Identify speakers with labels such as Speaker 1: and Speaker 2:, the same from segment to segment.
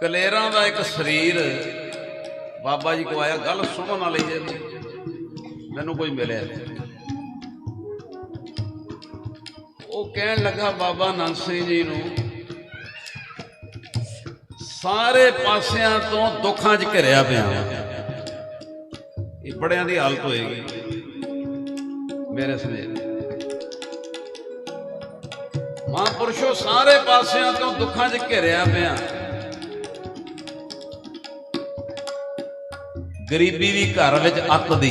Speaker 1: ਕਲੇਰਾਂ ਦਾ ਇੱਕ ਸਰੀਰ ਬਾਬਾ ਜੀ ਕੋ ਆਇਆ, ਗੱਲ ਸੁਣਨ ਵਾਲੀ ਜੇ। ਮੈਨੂੰ ਕੋਈ ਮਿਲਿਆ ਉਹ ਕਹਿਣ ਲੱਗਾ, ਬਾਬਾ ਨੰਦ ਸਿੰਘ ਜੀ ਨੂੰ, ਸਾਰੇ ਪਾਸਿਆਂ ਤੋਂ ਦੁੱਖਾਂ 'ਚ ਘਿਰਿਆ ਪਿਆ। ਇਹ ਬੜਿਆਂ ਦੀ ਹਾਲਤ ਹੋਏਗੀ, ਮੇਰੇ ਸਮੇਤ ਮਹਾਂਪੁਰਸ਼ੋ ਸਾਰੇ ਪਾਸਿਆਂ ਤੋਂ ਦੁੱਖਾਂ 'ਚ ਘਿਰਿਆ ਪਿਆ। ਗਰੀਬੀ ਵੀ ਘਰ ਵਿੱਚ ਅੱਤ ਦੀ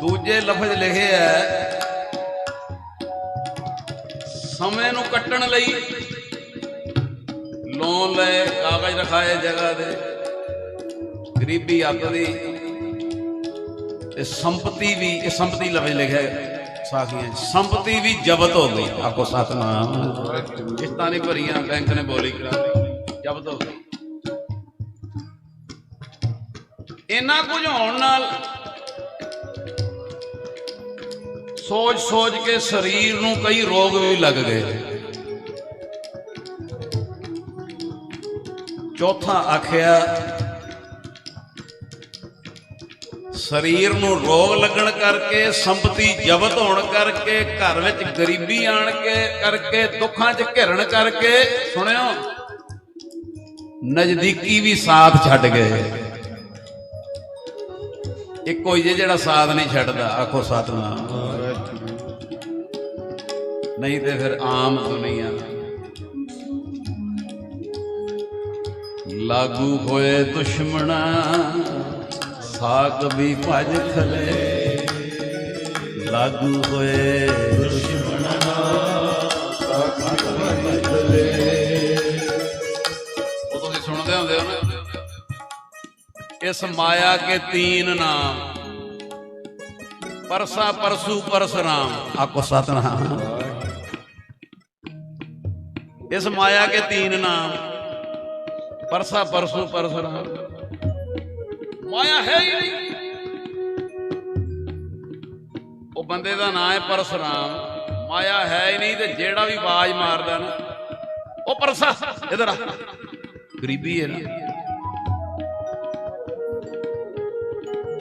Speaker 1: ਦੂਜੇ ਲਫ਼ਜ਼ ਲਿਖੇ ਹੈ ਸਮੇਂ ਨੂੰ ਕੱਟਣ ਲਈ ਲੋਨ ਲੈ ਕਾਗਜ਼ ਰਖਾਏ ਜਗ੍ਹਾ ਦੇ। ਗਰੀਬੀ ਅੱਤ ਦੀ। ਤੇ ਸੰਪਤੀ ਵੀ, ਇਹ ਸੰਪਤੀ ਲਫ਼ਜ਼ ਲਿਖਿਆ ਹੈ ਸਾਖੀਆਂ ਸੰਪਤੀ ਵੀ ਜ਼ਬਤ ਹੋ ਗਈ। ਆਕੋ ਸਤਨਾਮ। ਕਿਸ਼ਤਾਂ ਨਹੀਂ ਭਰੀਆਂ, ਬੈਂਕ ਨੇ ਬੋਲੀ ਕਰਾ ਜ਼ਬਤ ਹੋ ਗਈ। ਇੰਨਾ ਕੁਝ ਹੋਣ ਨਾਲ ਸੋਚ ਸੋਚ ਕੇ ਸਰੀਰ ਨੂੰ ਕਈ ਰੋਗ ਵੀ ਲੱਗ ਗਏ। ਚੌਥਾ ਆਖਿਆ, ਸਰੀਰ ਨੂੰ ਰੋਗ ਲੱਗਣ ਕਰਕੇ, ਸੰਪਤੀ ਜ਼ਬਤ ਹੋਣ ਕਰਕੇ, ਘਰ ਵਿੱਚ ਗਰੀਬੀ ਆਣ ਕੇ, ਕਰਕੇ, ਦੁੱਖਾਂ 'ਚ ਘਿਰਣ ਕਰਕੇ, ਸੁਣਿਓ, ਨਜ਼ਦੀਕੀ ਵੀ ਸਾਥ ਛੱਡ ਗਏ। ਇੱਕੋ ਹੀ ਜੇ ਜਿਹੜਾ ਸਾਥ ਨਹੀਂ ਛੱਡਦਾ, ਆਖੋ ਸਤਨਾਮ। ਨਹੀਂ ਤੇ ਫਿਰ ਆਮ ਦੁਨੀਆ। ਲਾਗੂ ਹੋਏ ਦੁਸ਼ਮਣਾ ਸਾਕ ਵੀ ਭਜ ਖਲੇ। ਲਾਗੂ ਹੋਏ ਦੁਸ਼ਮਣਾ ਇਸ ਮਾਇਆ ਕੇ ਤੀਨ ਨਾਮ। ਪਰਸਾ ਪਰਸੂ ਪਰਸਰਾਮ ਆਕੋ ਸਤਨਾਮ। ਇਸ ਮਾਇਆ ਕੇ ਤੀਨ ਨਾਮ। ਪਰਸਾ ਪਰਸੂ ਪਰਸਰਾਮ ਮਾਇਆ ਹੈ ਹੀ ਨਹੀਂ। ਉਹ ਬੰਦੇ ਦਾ ਨਾਮ ਹੈ ਪਰਸਰਾਮ ਮਾਇਆ ਹੈ ਹੀ ਨਹੀਂ ਤੇ ਜਿਹੜਾ ਵੀ ਆਵਾਜ਼ ਮਾਰਦਾ ਨਾ ਉਹ ਪਰਸਾ। ਇਧਰ ਆ। ਗਰੀਬੀ ਹੈ ਨਾ।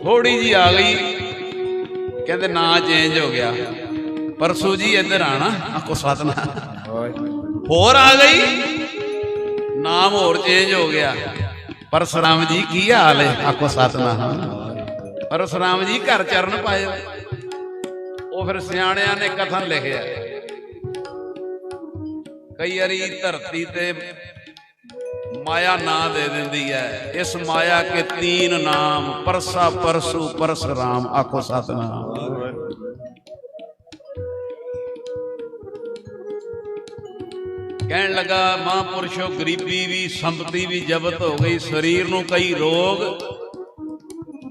Speaker 1: ਥੋੜੀ ਜੀ ਆ ਗਈ। ਕਹਿੰਦੇ ਨਾਂ ਚੇਂਜ ਹੋ ਗਿਆ। ਪਰਸੂ ਜੀ ਇੱਧਰ ਆਣਾ ਆਕੋ ਸਤਨਾ ਹੋਰ ਆ ਗਈ। ਨਾਮ ਹੋਰ ਚੇਂਜ ਹੋ ਗਿਆ। ਪਰਸਰਾਮ ਜੀ ਕੀ ਹਾਲ ਹੈ? ਆਕੋ ਸਤਨਾ ਪਰਸਰਾਮ ਜੀ ਘਰ ਚਰਨ ਪਾਇਓ। ਉਹ ਫਿਰ ਸਿਆਣਿਆਂ ਨੇ ਕਥਨ ਲਿਖਿਆ। ਕਈ ਵਾਰੀ ਧਰਤੀ ਤੇ ਮਾਇਆ ਨਾਂ ਦੇ ਦਿੰਦੀ ਹੈ ਇਸ ਮਾਇਆ ਕੇ ਤੀਨ ਨਾਮ, ਪਰਸਾ ਪਰਸੂ ਪਰਸਰਾਮ ਆਖੋ ਸਤਨਾਮ। ਕਹਿਣ ਲੱਗਾ, ਮਹਾਂਪੁਰਸ਼ੋ, ਗਰੀਬੀ ਵੀ, ਸੰਪਤੀ ਵੀ ਜ਼ਬਤ ਹੋ ਗਈ, ਸਰੀਰ ਨੂੰ ਕਈ ਰੋਗ,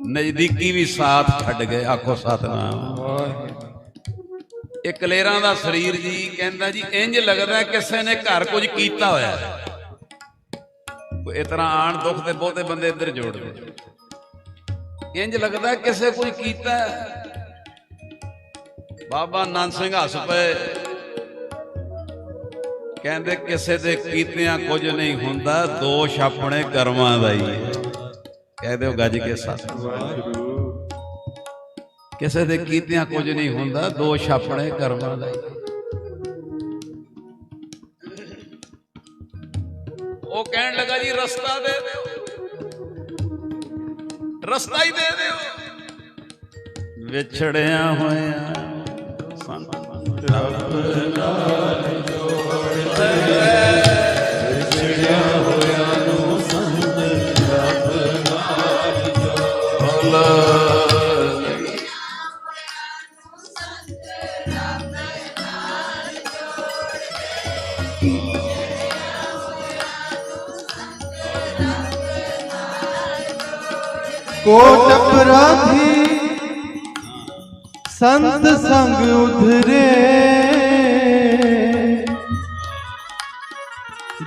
Speaker 1: ਨਜ਼ਦੀਕੀ ਵੀ ਸਾਥ ਛੱਡ ਗਏ, ਆਖੋ ਸਤਨਾਮ। ਇਹ ਕਲੇਰਾਂ ਦਾ ਸਰੀਰ ਜੀ ਕਹਿੰਦਾ ਜੀ ਇੰਜ ਲੱਗਦਾ ਕਿਸੇ ਨੇ ਘਰ ਕੁਝ ਕੀਤਾ ਹੋਇਆ। ਹੈ ਕੋਈ ਇਸ ਤਰ੍ਹਾਂ ਆਣ ਦੁੱਖ ਤੇ ਬਹੁਤੇ ਬੰਦੇ ਇੱਧਰ ਜੋੜਦੇ ਇੰਜ ਲੱਗਦਾ ਕਿਸੇ ਕੋਈ ਕੀਤਾ। ਬਾਬਾ ਨੰਦ ਸਿੰਘ ਹੱਸ ਪਏ। ਕਹਿੰਦੇ ਕਿਸੇ ਦੇ ਕੀਤਿਆਂ ਕੁਝ ਨਹੀਂ ਹੁੰਦਾ, ਦੋਸ਼ ਆਪਣੇ ਕਰਮਾਂ ਦਾ ਹੀ ਹੈ। ਕਹਿ ਦਿਓ ਗੱਜ ਕੇ ਸੱਚ ਕਿਸੇ ਦੇ ਕੀਤਿਆਂ ਕੁਝ ਨਹੀਂ ਹੁੰਦਾ, ਦੋਸ਼ ਆਪਣੇ ਕਰਮਾਂ ਦਾ ਹੀ। ਵਿਛੜਿਆ ਹੋਇਆ ਸਾਨੂੰ ਰੱਬ ਨਾਲ ਜੋੜਦਾ ਵਿਛੜਿਆ ਹੋਇਆ। ਨੂੰ ਸੰਤ ਰੱਬ ਨਾਲ ਜੋੜਦਾ
Speaker 2: ਕੋਟ ਅਪਰਾਧੀ ਸੰਤ ਸੰਗ ਉਧਰੇ।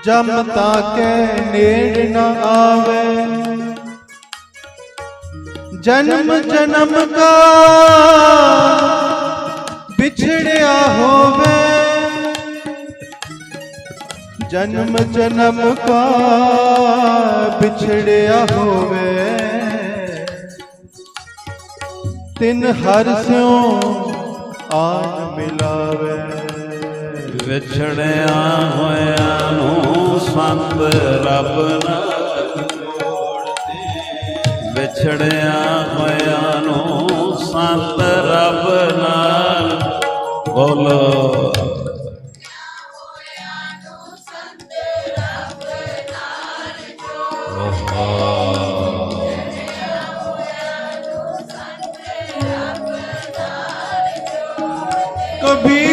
Speaker 2: ਜਮ ਤਾਕੇ ਨੇੜ ਨ ਆਵੇ। ਜਨਮ ਜਨਮ ਕਾ ਵਿਛੜਿਆ ਹੋਵੇ। ਜਨਮ ਜਨਮ ਕਾ ਵਿਛੜਿਆ ਹੋਵੇ। ਤਿਨ ਹਰ ਸਿਉ ਆਨ ਮਿਲਾਵੇ।
Speaker 1: ਵਿਛੜਿਆ ਹੋਇਆ ਨੂੰ ਸੰਤ ਰੱਬ ਨਾਲ ਵਿਛੜਿਆ ਹੋਇਆਂ ਨੂੰ ਸੰਤ ਰੱਬ ਨਾਲ ਬੋਲੋ। নবী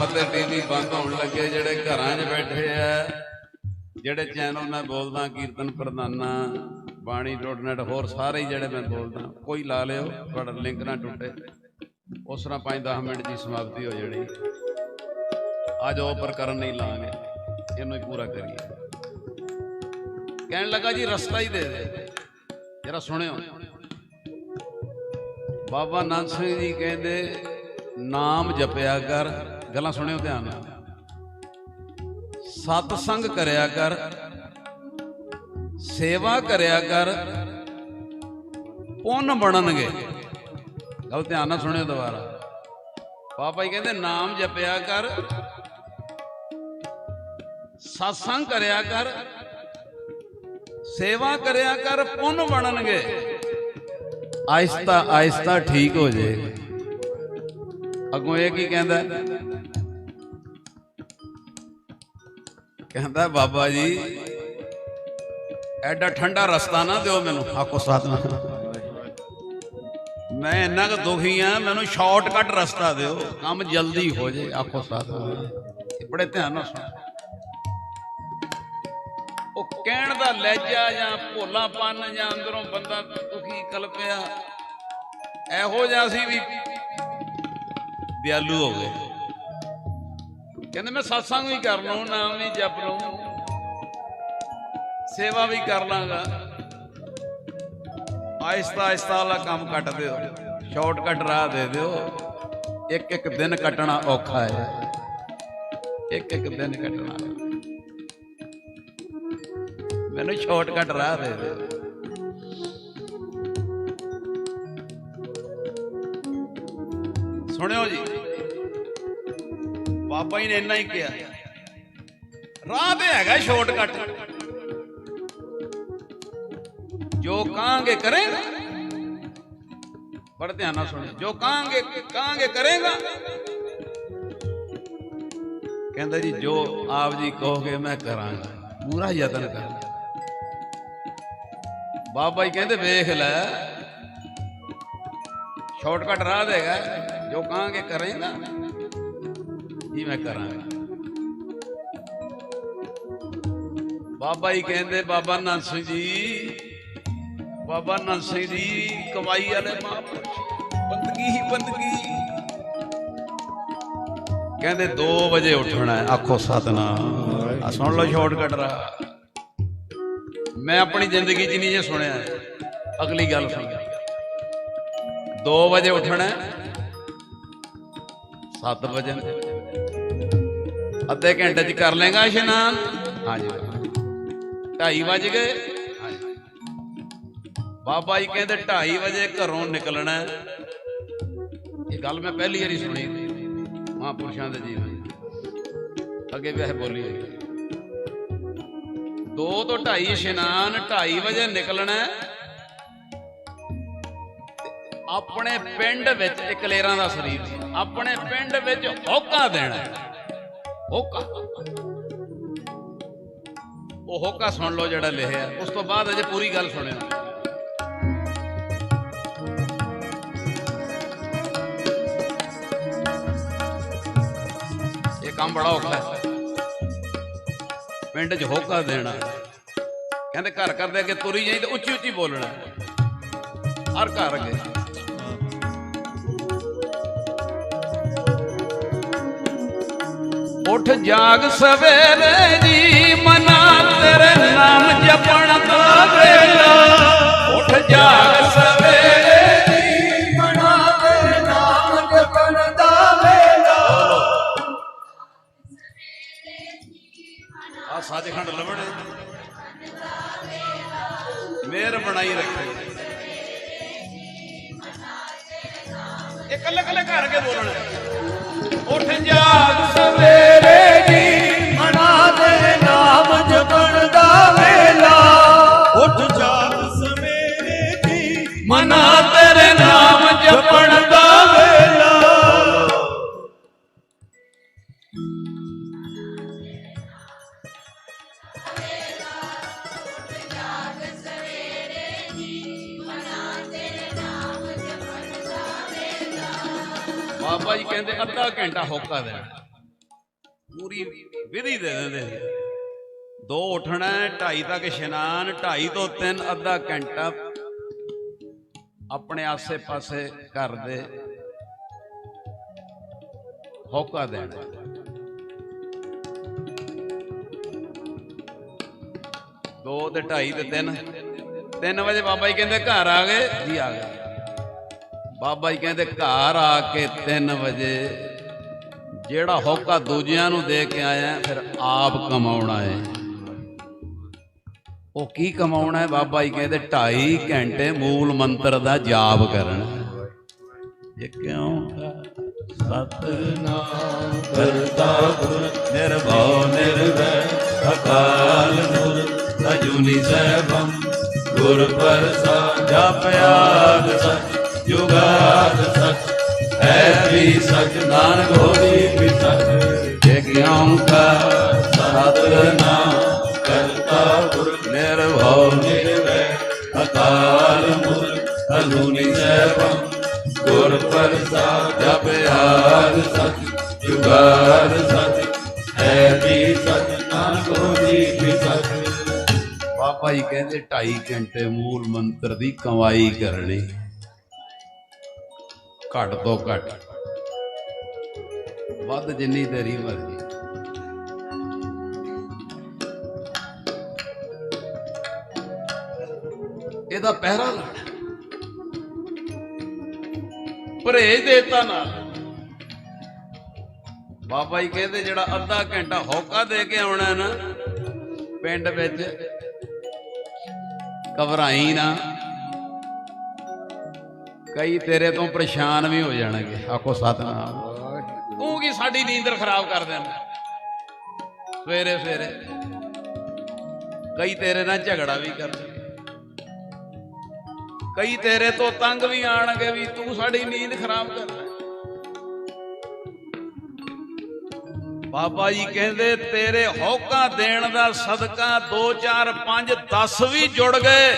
Speaker 1: ਫਤਿਹ ਟੀਵੀ ਬੰਦ ਹੋਣ ਲੱਗੇ, ਜਿਹੜੇ ਘਰਾਂ 'ਚ ਬੈਠੇ ਆ। ਜਿਹੜੇ ਚੈਨਲ ਮੈਂ ਬੋਲਦਾ, ਕੀਰਤਨ ਪ੍ਰਧਾਨਾ, ਬਾਣੀ ਡੋਟਨੈਟ ਹੋਰ ਸਾਰੇ ਜਿਹੜੇ ਮੈਂ ਬੋਲਦਾ, ਕੋਈ ਲਾ ਲਿਓ, ਤੁਹਾਡਾ ਲਿੰਕ ਨਾ ਟੁੱਟੇ। ਉਸ ਤਰ੍ਹਾਂ 5-10 ਮਿੰਟ ਦੀ ਸਮਾਪਤੀ ਹੋ ਜਾਣੀ। ਅੱਜ ਉਹ ਪ੍ਰਕਰਨ ਨਹੀਂ ਲਾਂਗੇ। ਇਹਨੂੰ ਹੀ ਪੂਰਾ ਕਰੀਏ। ਕਹਿਣ ਲੱਗਾ ਜੀ, ਰਸਤਾ ਹੀ ਦੇ ਦੇ। ਜਰਾ ਸੁਣਿਓ। ਬਾਬਾ ਨਾਨਕ ਸਿੰਘ ਜੀ ਕਹਿੰਦੇ, ਨਾਮ ਜਪਿਆ ਕਰ। ਗੱਲਾਂ ਸੁਣਿਓ ਧਿਆਨ ਨਾਲ। ਸਤ ਸੰਗ ਕਰਿਆ ਕਰ, ਸੇਵਾ ਕਰਿਆ ਕਰ, ਪੁੰਨ ਬਣਨਗੇ। ਗੱਲ ਧਿਆਨ ਨਾਲ ਸੁਣਿਓ ਦੁਬਾਰਾ। ਪਾਪਾ ਜੀ ਕਹਿੰਦੇ, ਨਾਮ ਜਪਿਆ ਕਰ, ਸਤਸੰਗ ਕਰਿਆ ਕਰ, ਸੇਵਾ ਕਰਿਆ ਕਰ, ਪੁੰਨ ਬਣਨਗੇ। ਆਇਸਤਾ ਆਹਿਸਤਾ ਠੀਕ ਹੋ ਜਾਏਗਾ। ਅੱਗੋਂ ਇਹ ਕੀ ਕਹਿੰਦਾ? ਕਹਿੰਦਾ ਬਾਬਾ ਜੀ ਐਡਾ ਠੰਡਾ ਰਸਤਾ ਨਾ ਦਿਓ ਮੈਨੂੰ। ਆਕੋ ਸਾਧਨਾ ਮੈਂ ਇੰਨਾ ਕੁ ਦੁਖੀ ਆ ਮੈਨੂੰ ਸ਼ਾਰਟਕਟ ਰਸਤਾ ਦਿਓ। ਕੰਮ ਜਲਦੀ ਹੋ ਜੇ ਆਕੋ ਸਾਧਨਾ ਬੜੇ ਧਿਆਨ ਨਾਲ ਸੁਣ। ਉਹ ਕਹਿਣ ਦਾ ਲਹਿਜਾ ਜਾਂ ਭੋਲਾਪਨ ਜਾਂ ਅੰਦਰੋਂ ਬੰਦਾ ਦੁਖੀ ਕਲਪਿਆ ਇਹੋ ਜਿਹਾ ਸੀ ਵੀ ਦਿਆਲੂ ਹੋ ਗਏ। ਕਹਿੰਦੇ ਮੈਂ satsang ਵੀ ਕਰ ਲਵਾਂ ਨਾਮ ਵੀ ਜਪ ਲਵਾਂ ਸੇਵਾ ਵੀ ਕਰ ਲਾਂਗਾ। ਆਇਸਤਾ ਆਹਿਸਤਾ ਵਾਲਾ ਕੰਮ ਕੱਟ ਦਿਓ। ਸ਼ਾਰਟਕਟ ਰਾਹ ਦੇ ਦਿਓ। ਇੱਕ ਇੱਕ ਦਿਨ ਕੱਟਣਾ ਔਖਾ ਹੈ। ਇੱਕ ਇੱਕ ਦਿਨ ਕੱਟਣਾ। ਮੈਨੂੰ ਸ਼ਾਰਟਕਟ ਰਾਹ ਦੇ ਦਿਓ। ਸੁਣਿਓ ਜੀ। ਬਾਬਾ ਨੇ, ਇੰਨਾ ਹੀ ਕਿਹਾ। ਰਾਹ ਤੇ ਹੈਗਾ ਸ਼ਾਰਟਕਟ। ਜੋ ਕਹਾਂਗੇ ਕਰੇਗਾ, ਬੜੇ ਧਿਆਨ ਨਾਲ ਸੁਣਿਓ। ਜੋ ਕਹਾਂਗੇ ਕਹਾਂਗੇ ਕਰੇਗਾ। ਕਹਿੰਦਾ ਜੀ, ਜੋ ਆਪ ਜੀ ਕਹੋਗੇ ਮੈਂ ਕਰਾਂਗਾ। ਪੂਰਾ ਯਤਨ ਕਰਾਂਗਾ। ਬਾਬਾ ਜੀ ਕਹਿੰਦੇ, ਵੇਖ ਲੈ। ਸ਼ਾਰਟਕਟ ਰਾਹ ਦੇਗਾ ਜੋ ਕਹਾਂਗੇ ਕਰੇਗਾ। ਜੀ ਮੈਂ ਕਰਾਂਗਾ। ਬਾਬਾ ਜੀ ਕਹਿੰਦੇ, ਬਾਬਾ ਨੰਦ ਸਿੰਘ ਜੀ, ਬਾਬਾ ਨੰਦ ਸਿੰਘ ਜੀ, ਕਮਾਈ ਵਾਲੇ ਮਹਾਂਪੁਰਸ਼ ਬੰਦਗੀ ਹੀ ਬੰਦਗੀ। ਕਹਿੰਦੇ 2 ਵਜੇ ਉੱਠਣਾ ਹੈ। ਆਖੋ, ਸਤਨਾਮ। ਆ, ਸੁਣ ਲਓ ਸ਼ਾਰਟਕਟ ਰਾ। ਮੈਂ ਆਪਣੀ ਜ਼ਿੰਦਗੀ 'ਚ ਨਹੀਂ ਜੇ ਸੁਣਿਆ। ਅਗਲੀ ਗੱਲ ਸੁਣ। 2 ਵਜੇ ਉੱਠਣਾ 7 ਵਜੇ। ਅੱਧੇ ਘੰਟੇ 'ਚ ਕਰ ਲੇਗਾ ਇਸ਼ਨਾਨ ਹਾਂਜੀ 2:30 ਵਜ ਗਏ ਬਾਬਾ ਜੀ ਕਹਿੰਦੇ 2:30 ਵਜੇ ਘਰੋਂ ਨਿਕਲਣਾ। ਇਹ ਗੱਲ ਮੈਂ ਪਹਿਲੀ ਵਾਰੀ ਸੁਣੀ ਮਹਾਂਪੁਰਸ਼ਾਂ ਦੇ ਜੀਵਨ। ਅੱਗੇ ਵੀ ਇਹ ਬੋਲੀ ਹੋਈ 2 ਤੋਂ 2:30 ਇਸ਼ਨਾਨ 2:30 ਵਜੇ ਨਿਕਲਣਾ। ਆਪਣੇ ਪਿੰਡ ਵਿੱਚ ਇਕਲੇਰਾਂ ਦਾ ਸਰੀਰ। ਆਪਣੇ ਪਿੰਡ ਵਿੱਚ ਹੋਕਾ ਦੇਣਾ। ਹੋਕਾ। ਉਹ ਹੋਕਾ ਸੁਣ ਲਓ ਜਿਹੜਾ ਲਿਖਿਆ। ਉਸ ਤੋਂ ਬਾਅਦ ਅਜੇ ਪੂਰੀ ਗੱਲ ਸੁਣਿਓ। ਇਹ ਕੰਮ ਬੜਾ ਔਖਾ ਹੈ। ਪਿੰਡ 'ਚ ਹੋਕਾ ਦੇਣਾ। ਕਹਿੰਦੇ ਘਰ ਘਰ ਦੇ ਅੱਗੇ ਤੁਰੀ ਜਾਈ ਤੇ ਉੱਚੀ ਉੱਚੀ ਬੋਲਣਾ। ਹਰ ਘਰ ਅੱਗੇ। ਉੱਠ ਜਾਗ ਸਵੇਰੇ ਜੀ ਮਨਾ ਤੇਰੇ ਨਾਮ ਜਪਣ ਦਾ ਵੇਲਾ। ਉੱਠ ਜਾਗ ਸਵੇਰੇ ਜੀ ਮਨਾ ਤੇਰੇ ਨਾਮ ਜਪਣ ਦਾ ਵੇਲਾ। ਆ ਸਾਜਖੰਡ ਲਵਣੇ ਮੇਰ ਬਣਾਈ ਰੱਖੇ। ਇਹ ਕੱਲੇ ਕੱਲੇ ਘਰ ਕੇ ਬੋਲਣਾ। ਉੱਠ ਜਾਗ ਸਵੇਰੇ। ਘੰਟਾ ਦੇਣਾ। ਪੂਰੀ ਵਿਧੀ ਦੇ ਦਿੰਦੇ ਦੋ ਉੱਠਣਾ, ਢਾਈ ਤੱਕ ਇਸ਼ਨਾਨ, ਢਾਈ ਤੋਂ 3 ਅੱਧਾ ਘੰਟਾ ਆਪਣੇ ਆਸੇ-ਪਾਸੇ ਘਰ ਦੇ ਹੋਕਾ ਦੇਣਾ। ਦੋ ਤੇ ਢਾਈ ਤੇ 3 3 ਵਜੇ ਬਾਬਾ ਜੀ ਕਹਿੰਦੇ ਘਰ ਆ ਗਏ। ਜੀ ਆ ਗਏ। ਬਾਬਾ ਜੀ ਕਹਿੰਦੇ ਘਰ ਆ ਕੇ 3 ਵਜੇ ਜਿਹੜਾ ਹੋਕਾ ਦੂਜਿਆਂ ਨੂੰ ਦੇ ਕੇ ਆਇਆ ਫਿਰ ਆਪ ਕਮਾਉਣਾ ਹੈ। ਉਹ ਕੀ ਕਮਾਉਣਾ ਹੈ? ਬਾਬਾ ਜੀ ਕਹਿੰਦੇ 2.5 ਘੰਟੇ ਮੂਲ ਮੰਤਰ ਦਾ ਜਾਪ ਕਰਨਾ। ਇਹ ਕਿਉਂ? ਸਤਨਾਮ ਕਰਤਾ ਗੁਰ ਨਿਰਭਉ ਨਿਰਵੈ, ਅਕਾਲ ਮੂਰਤ ਅਜੂਨੀ ਸੈਭੰ। ਗੁਰ ਪ੍ਰਸਾਦ ਜਪਿਆਦ ਸਚ ਜੁਗਾਦ ਸਚ ਹੈ ਵੀ ਸਚ ਨਾਨਕ ਹੋਸੀ ਵੀ ਸਚ। ਜੇ ਕਿਉਂ ਕਾ ਸਤਨਾਮ ਕਰਤਾ ਗੁਰ ਨਿਰਭਉ ਨਿਰਵੈ ਅਕਾਲ ਮੂਰਤ ਅਜੂਨੀ ਸੈਭੰ ਗੁਰ ਪ੍ਰਸਾਦ ਜਪਿਆਦ ਸਚ, ਜੁਗਾਦ ਸਚ। ਹੈ ਵੀ ਸਚ ਨਾਨਕ ਹੋਸੀ ਵੀ ਸਚ। ਬਾਬਾ ਜੀ ਕਹਿੰਦੇ 2.5 ਘੰਟੇ ਮੂਲ ਮੰਤਰ ਦੀ ਕਮਾਈ ਕਰਨੀ। ਘੱਟ ਤੋਂ ਘੱਟ। ਵੱਧ ਜਿੰਨੀ ਤੇਰੀ ਮਰਜ਼ੀ। ਇਹਦਾ ਪਹਿਰਾ ਲਾਣਾ ਪਰਹੇਜ ਦੇਤਾ ਨਾਲ। ਬਾਬਾ ਜੀ ਕਹਿੰਦੇ ਜਿਹੜਾ ਅੱਧਾ ਘੰਟਾ ਹੌਕਾ ਦੇ ਕੇ ਆਉਣਾ ਨਾ, ਪਿੰਡ ਵਿੱਚ ਘਬਰਾਈ ਨਾ। ਕਈ ਤੇਰੇ ਤੋਂ ਪਰੇਸ਼ਾਨ ਵੀ ਹੋ ਜਾਣਗੇ। ਆਖੋ ਸਤਨਾਮ। ਤੂੰ ਕੀ ਸਾਡੀ ਨੀਂਦਰ ਖਰਾਬ ਕਰ ਦੇਣਾ ਸਵੇਰੇ ਸਵੇਰੇ। ਕਈ ਤੇਰੇ ਨਾਲ ਝਗੜਾ ਵੀ ਕਰਦੇ ਕਈ ਤੇਰੇ ਤੋਂ ਤੰਗ ਵੀ ਆਣਗੇ ਵੀ ਤੂੰ ਸਾਡੀ ਨੀਂਦ ਖਰਾਬ ਕਰ ਬਾਬਾ ਜੀ ਕਹਿੰਦੇ, ਤੇਰੇ ਹੌਕਾ ਦੇਣ ਦਾ ਸਦਕਾ 2 4 5 10 ਵੀ ਜੁੜ ਗਏ।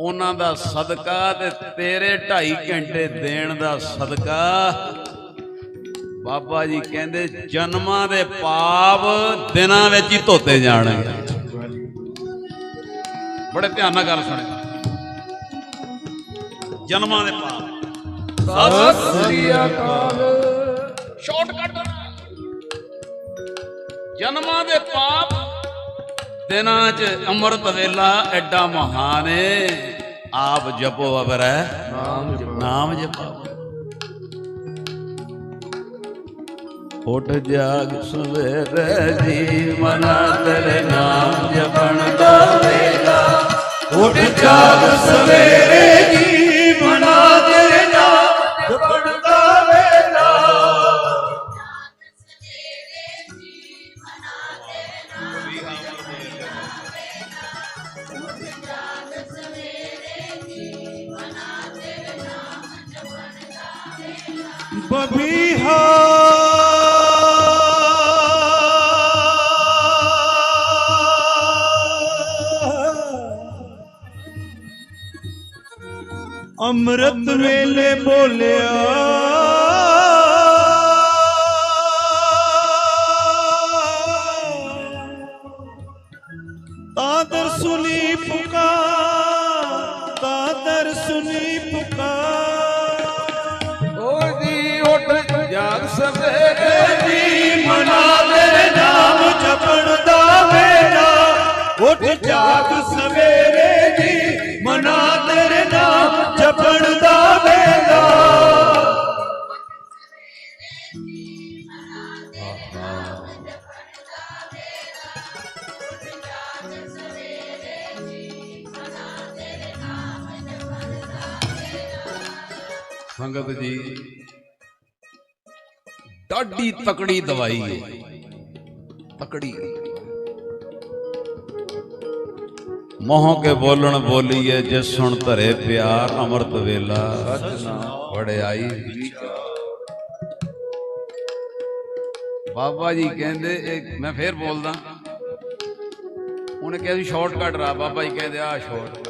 Speaker 1: ਉਹਨਾਂ ਦਾ ਸਦਕਾ ਤੇ ਤੇਰੇ 2.5 ਘੰਟੇ ਦੇਣ ਦਾ ਸਦਕਾ। ਬਾਬਾ ਜੀ ਕਹਿੰਦੇ, ਜਨਮਾਂ ਦੇ ਪਾਪ ਦਿਨਾਂ ਵਿੱਚ ਹੀ ਧੋਤੇ ਜਾਣਗੇ ਬੜੇ ਧਿਆਨ ਨਾਲ ਗੱਲ ਸੁਣਿਓ ਜਨਮਾਂ ਦੇ ਪਾਪ। ਸਤਿ ਸ੍ਰੀ ਅਕਾਲ। ਸ਼ਾਰਟਕਟ ਜਨਮਾਂ ਦੇ ਪਾਪ ਦਿਨਾਂ 'ਚ ਅੰਮ੍ਰਿਤ ਵੇਲਾ ਐਡਾ ਮਹਾਨ ਏ। ਆਪ ਜਪੋ ਅਬਰੈ ਨਾਮ ਜਪੋ। ਨਾਮ ਜਪੋ। ਉੱਠ ਜਾਗ ਸਵੇਰੇ ਜੀ ਮਨਾ ਤੇਰੇ ਨਾਮ ਜਪਣ ਦਾ ਵੇਲਾ।
Speaker 3: ਉੱਠ ਜਾਗ ਸਵੇਰੇ ਜੀ ਅੰਮ੍ਰਿਤ ਵੇਲੇ ਬੋਲਿਆ।
Speaker 1: ਸਵੇਰੇ
Speaker 3: ਜੀ ਮਨਾ ਤੇਰੇ ਨਾਮ ਜਪਣ ਦਾ ਵੇਲਾ। ਉੱਠ ਜਾਗ ਸਵੇਰੇ ਜੀ ਮਨਾ ਤੇਰੇ ਨਾਮ ਜਪਣ ਦਾ ਵੇਲਾ।
Speaker 1: ਸੰਗਤ ਜੀ ਡਾਢੀ ਤਕੜੀ ਦਵਾਈ ਹੈ ਤਕੜੀ। ਮੋਹ ਕੇ ਬੋਲਣ ਬੋਲੀਏ, ਜਿਸ ਸੁਣ ਧਰੇ ਪਿਆਰ, ਅੰਮ੍ਰਿਤ ਵੇਲਾ। ਵੜਿਆਈ ਬਾਬਾ ਜੀ ਕਹਿੰਦੇ, ਇਹ ਮੈਂ ਫੇਰ ਬੋਲਦਾ। ਉਹਨੇ ਕਿਹਾ ਸੀ ਸ਼ਾਰਟਕਟ ਰਾ। ਬਾਬਾ ਜੀ ਕਹਿੰਦੇ ਆ ਸ਼ਾਰਟਕਟ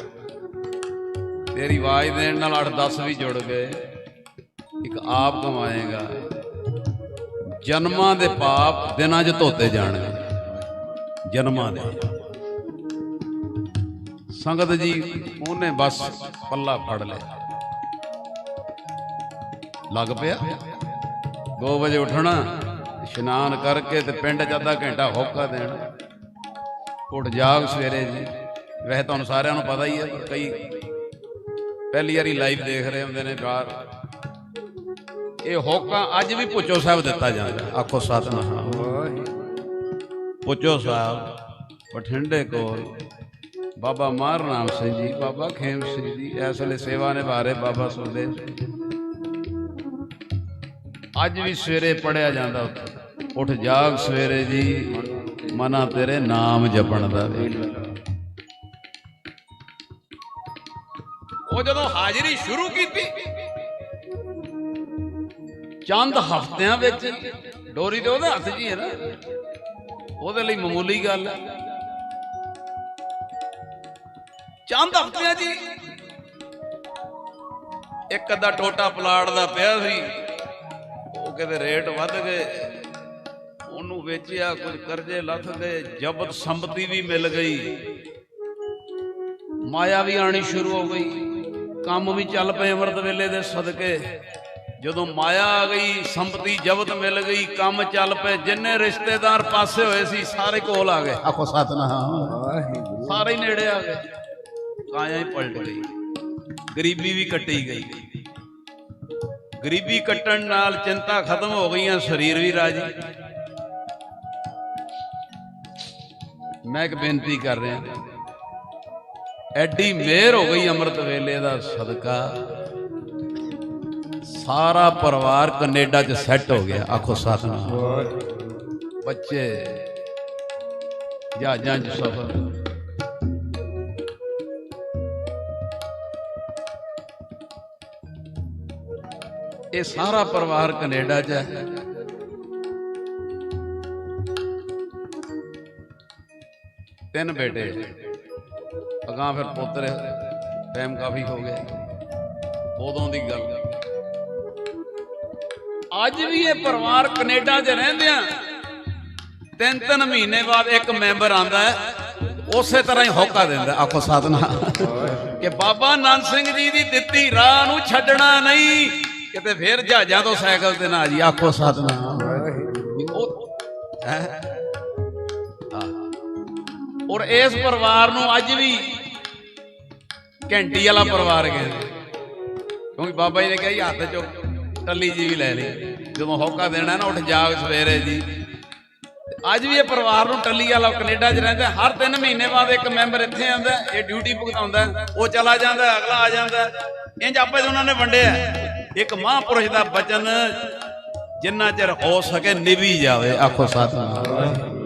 Speaker 1: ਤੇਰੀ ਆਵਾਜ਼ ਦੇਣ ਨਾਲ 8-10 ਵੀ ਜੁੜ ਗਏ। ਇੱਕ ਆਪ ਕਮਾਏਗਾ। ਜਨਮਾਂ ਦੇ ਪਾਪ ਦਿਨਾਂ 'ਚ ਧੋਤੇ ਜਾਣਗੇ ਜਨਮਾਂ ਦੇ। ਸੰਗਤ ਜੀ, ਉਹਨੇ ਬਸ ਪੱਲਾ ਫੜ ਲਿਆ। ਲੱਗ ਪਿਆ। 2 ਵਜੇ ਉੱਠਣਾ, ਇਸ਼ਨਾਨ ਕਰਕੇ ਤੇ ਪਿੰਡ 'ਚ ਅੱਧਾ ਘੰਟਾ ਹੋਕਾ ਦੇਣਾ। ਉੱਠ ਜਾਗ ਸਵੇਰੇ ਜੀ। ਵੈਸੇ ਤੁਹਾਨੂੰ ਸਾਰਿਆਂ ਨੂੰ ਪਤਾ ਹੀ ਹੈ, ਕਈ ਪਹਿਲੀ ਵਾਰੀ ਲਾਈਵ ਦੇਖ ਰਹੇ ਹੁੰਦੇ ਨੇ ਬਾਹਰ। ਇਹ ਹੋਕਾ ਅੱਜ ਵੀ ਪੁੱਚੋ ਸਾਹਿਬ ਦਿੱਤਾ ਜਾਂਦਾ। ਆਖੋ ਸਤਨਾਮ। ਪੁੱਚੋ ਸਾਹਿਬ ਬਠਿੰਡੇ ਕੋਲ ਬਾਬਾ ਮਾਰਨਾਮ ਸਿੰਘ ਜੀ ਬਾਬਾ ਖੇਮ ਸਿੰਘ ਜੀ ਇਸ ਵੇਲੇ ਸੇਵਾ ਨਿਭਾ ਰਹੇ ਬਾਬਾ ਜੀ। ਅੱਜ ਵੀ ਸਵੇਰੇ ਪੜਿਆ ਜਾਂਦਾ ਉੱਥੇ। ਉੱਠ ਜਾਗ ਸਵੇਰੇ ਜੀ ਮਨਾ ਤੇਰੇ ਨਾਮ ਜਪਣ ਦਾ ਉਹ ਜਦੋਂ ਹਾਜ਼ਰੀ ਸ਼ੁਰੂ ਕੀਤੀ ਚੰਦ ਹਫ਼ਤਿਆਂ ਵਿੱਚ ਡੋਰੀ ਤੇ ਉਹਦੇ ਹੱਥ 'ਚ ਹੀ ਹੈ ਨਾ। ਉਹਦੇ ਲਈ ਮਾਮੂਲੀ ਗੱਲ ਹੈ। ਚੰਦ ਹਫ਼ਤਿਆਂ 'ਚ ਹੀ ਇੱਕ ਅੱਧਾ ਟੋਟਾ ਪਲਾਟ ਦਾ ਪਿਆ ਸੀ। ਉਹ ਕਹਿੰਦੇ ਰੇਟ ਵੱਧ ਗਏ। ਉਹਨੂੰ ਵੇਚਿਆ, ਕੁਝ ਕਰਜ਼ੇ ਲੱਥ ਗਏ, ਜ਼ਬਤ ਸੰਪਤੀ ਵੀ ਮਿਲ ਗਈ। ਮਾਇਆ ਵੀ ਆਣੀ ਸ਼ੁਰੂ ਹੋ ਗਈ। ਕੰਮ ਵੀ ਚੱਲ ਪਏ ਅੰਮ੍ਰਿਤ ਵੇਲੇ ਦੇ ਸਦਕੇ। ਜਦੋਂ ਮਾਇਆ ਆ ਗਈ ਸੰਪਤੀ ਜ਼ਬਤ ਮਿਲ ਗਈ ਕੰਮ ਚੱਲ ਪਏ ਜਿੰਨੇ ਰਿਸ਼ਤੇਦਾਰ ਪਾਸੇ ਹੋਏ ਸੀ ਸਾਰੇ ਕੋਲ ਆ ਗਏ। ਆਖੋ ਸਤਨਾਮ। ਸਾਰੇ ਹੀ ਨੇੜੇ ਆ ਗਏ। ਕਾਇਆ ਹੀ ਪਲਟ ਗਈ। ਗਰੀਬੀ ਵੀ ਕੱਟੀ ਗਈ। ਗਰੀਬੀ ਕੱਟਣ ਨਾਲ ਚਿੰਤਾ ਖਤਮ ਹੋ ਗਈਆਂ ਸਰੀਰ ਵੀ ਰਾਜੀ। ਮੈਂ ਇੱਕ ਬੇਨਤੀ ਕਰ ਰਿਹਾ। ਐਡੀ ਮਿਹਰ ਹੋ ਗਈ ਅੰਮ੍ਰਿਤ ਵੇਲੇ ਦਾ ਸਦਕਾ। ਸਾਰਾ ਪਰਿਵਾਰ ਕੈਨੇਡਾ 'ਚ ਸੈੱਟ ਹੋ ਗਿਆ। ਆਖੋ ਸਤਨਾਮ। ਬੱਚੇ, ਜਹਾਜ਼ਾਂ 'ਚ ਸਫ਼ਰ। ਇਹ ਸਾਰਾ ਪਰਿਵਾਰ ਕੈਨੇਡਾ 'ਚ ਹੈ। ਤਿੰਨ ਬੇਟੇ ਅਗਾਂ ਫਿਰ ਪੁੱਤਰ, ਟਾਈਮ ਕਾਫੀ ਹੋ ਗਿਆ। ਉਦੋਂ ਦੀ ਗੱਲ। ਅੱਜ ਵੀ ਇਹ ਪਰਿਵਾਰ ਕੈਨੇਡਾ 'ਚ ਰਹਿੰਦੇ ਆ। ਤਿੰਨ ਤਿੰਨ ਮਹੀਨੇ ਬਾਅਦ ਇੱਕ ਮੈਂਬਰ ਆਂਦਾ ਹੈ, ਉਸੇ ਤਰ੍ਹਾਂ ਹੀ ਹੋਕਾ ਦਿੰਦਾ ਆਖੋ ਸਾਧਨਾ। ਕਿ ਬਾਬਾ ਨੰਦ ਸਿੰਘ ਜੀ ਦੀ ਦਿੱਤੀ ਰਾਹ ਨੂੰ ਛੱਡਣਾ ਨਹੀਂ, ਕਿਤੇ ਫੇਰ ਜਹਾਜ਼ਾਂ ਤੋਂ ਸਾਈਕਲ ਤੇ ਨਾ ਜੀ। ਆਖੋ ਸਾਧਨਾ। ਔਰ ਇਸ ਪਰਿਵਾਰ ਨੂੰ ਅੱਜ ਵੀ ਘੰਟੀ ਵਾਲਾ ਪਰਿਵਾਰ ਕਹਿੰਦੇ। ਕਿਉਂਕਿ ਬਾਬਾ ਜੀ ਨੇ ਕਿਹਾ ਜੀ, ਹੱਥ ਚੁੱਕ ਟੱਲੀ ਜੀ ਵੀ ਲੈ ਲਈ ਜਦੋਂ ਹੋਕਾ ਦੇਣਾ ਨਾ, ਉੱਠ ਜਾਗ ਸਵੇਰੇ ਜੀ। ਅੱਜ ਵੀ ਇਹ ਪਰਿਵਾਰ ਨੂੰ ਟੱਲੀ ਵਾਲਾ ਕੈਨੇਡਾ 'ਚ ਰਹਿੰਦਾ, ਹਰ 3 ਮਹੀਨੇ ਬਾਅਦ ਇੱਕ ਮੈਂਬਰ ਇੱਥੇ ਆਉਂਦਾ, ਇਹ ਡਿਊਟੀ ਭੁਗਤਾਉਂਦਾ, ਉਹ ਚਲਾ ਜਾਂਦਾ, ਅਗਲਾ ਆ ਜਾਂਦਾ। ਇੰਜ ਆਪੇ ਉਹਨਾਂ ਨੇ ਵੰਡਿਆ। ਇੱਕ ਮਹਾਂਪੁਰਸ਼ ਦਾ ਬਚਨ, ਜਿੰਨਾ ਚਿਰ ਹੋ ਸਕੇ ਨਿਭੀ ਜਾਵੇ, ਆਖੋ ਸਾਥ ਸਤਨਾਮ